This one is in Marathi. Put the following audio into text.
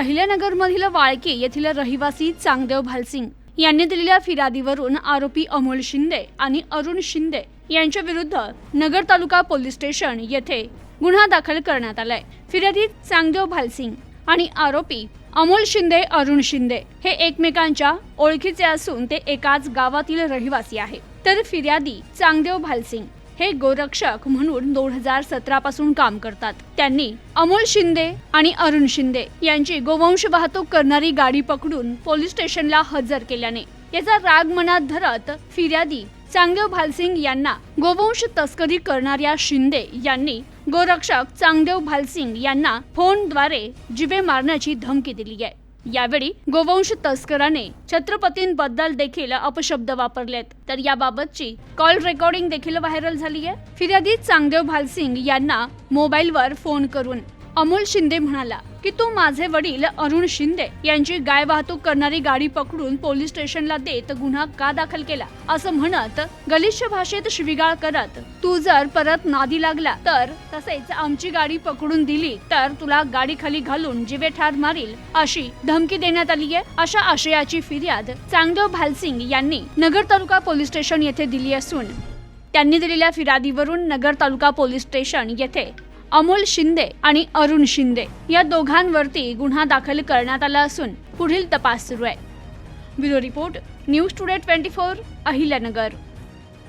अहिल्यानगरमधील वाळके येथील रहिवासी चांगदेव भालसिंग यांनी दिलेल्या फिर्यादीवरून आरोपी अमोल शिंदे आणि अरुण शिंदे यांच्या विरुद्ध नगर तालुका पोलीस स्टेशन येथे गुन्हा दाखल करण्यात आलाय. फिर्यादी चांगदेव भालसिंग आणि आरोपी अमोल शिंदे अरुण शिंदे हे एकमेकांच्या ओळखीचे असून ते एकाच गावातील रहिवासी आहे तर फिर्यादी चांगदेव भालसिंग हे गोरक्षक म्हणून दोन हजार सतरा पासून काम करतात. त्यांनी अमोल शिंदे आणि अरुण शिंदे यांची गोवंश वाहतूक करणारी गाडी पकडून पोलीस स्टेशनला हजर केल्याने याचा राग मनात धरत फिर्यादी चांगदेव भालसिंग यांना गोवंश तस्करी करणाऱ्या शिंदे यांनी गोरक्षक चांगदेव भालसिंग यांना फोनद्वारे जिवे मारण्याची धमकी दिली आहे. यावेळी गोवंश तस्कराने छत्रपतींबद्दल देखील अपशब्द वापरलेत. तर याबाबतची कॉल रेकॉर्डिंग देखील व्हायरल झाली आहे फिर्यादी चांगदेव भालसिंग यांना मोबाईलवर फोन करून अमोल शिंदे म्हणाला की तू माझे वडील अरुण शिंदे यांची गाय वाहतूक करणारी गाडी पकडून पोलीस स्टेशनला देत गुन्हा का दाखल केला? असं म्हणत गलिच्छ भाषेत शिविगाळ करत तू जर परत नादी लागला तर तसेच आमची गाडी पकडून दिली तर तुला गाडी खाली घालून जिवे ठार मारील अशी धमकी देण्यात आली आहे. अशा आशयाची फिर्याद चांगदेव भालसिंग यांनी नगर तालुका पोलीस स्टेशन येथे दिली असून त्यांनी दिलेल्या फिर्यादीवरून नगर तालुका पोलीस स्टेशन येथे अमोल शिंदे आणि अरुण शिंदे या दोघांवरती गुन्हा दाखल करण्यात आला असून पुढील तपास सुरू आहे. Bureau report news today twenty four Ahilyanagar.